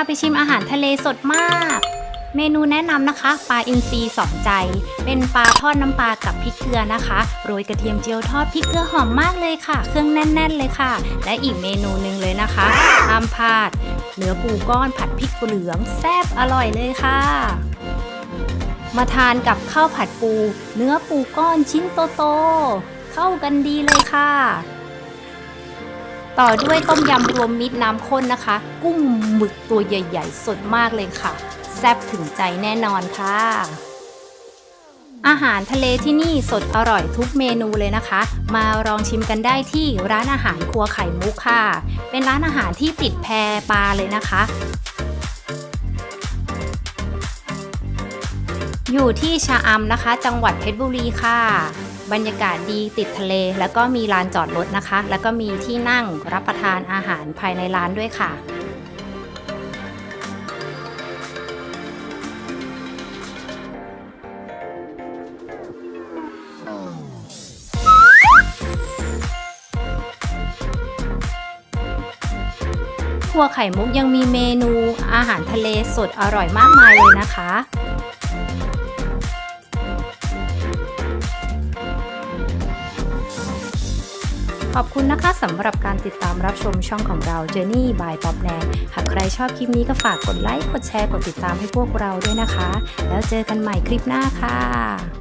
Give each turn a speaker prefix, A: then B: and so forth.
A: าไปชิมอาหารทะเลสดมาก เมนูแนะนำนะคะ ปลาอินทรีสองใจ เป็นปลาทอดน้ำปลากับพริกเกลือนะคะ โรยกระเทียมเจียวทอดพริกเกลือหอมมากเลยค่ะ เครื่องแน่น ๆ เลยค่ะ และอีกเมนูหนึ่งเลยนะคะห้ามพลาด เนื้อปูก้อนผัดพริกเหลืองแซ่บอร่อยเลยค่ะมาทานกับข้าวผัดปู เนื้อปูก้อนชิ้นโตๆเข้ากันดีเลยค่ะ ต่อด้วยต้มยำรวมมิตรน้ำข้นนะคะ กุ้งหมึกตัวใหญ่ ๆ สดมากเลยค่ะ แซ่บถึงใจแน่นอนค่ะ อาหารทะเลที่นี่สดอร่อยทุกเมนูเลยนะคะ มาลองชิมกันได้ที่ร้านอาหารครัวไข่มุกค่ะ เป็นร้านอาหารที่ติดแพปลาเลยนะคะ อยู่ที่ชะอำนะคะ จังหวัดเพชรบุรีค่ะ บรรยากาศดีติดทะเล แล้วก็มีลานจอดรถนะคะ แล้วก็มีที่นั่งรับประทานอาหารภายในร้านด้วยค่ะครัวไข่มุกยังมีเมนูอาหารทะเลสดอร่อยมากมายเลยนะคะ ขอบคุณนะคะสำหรับการติดตามรับชมช่องของเรา Journey by p o p n a n หากใครชอบคลิปนี้ก็ฝากกดไลค์ กดแชร์ กดติดตามให้พวกเราด้วยนะคะ แล้วเจอกันใหม่คลิปหน้าค่ะ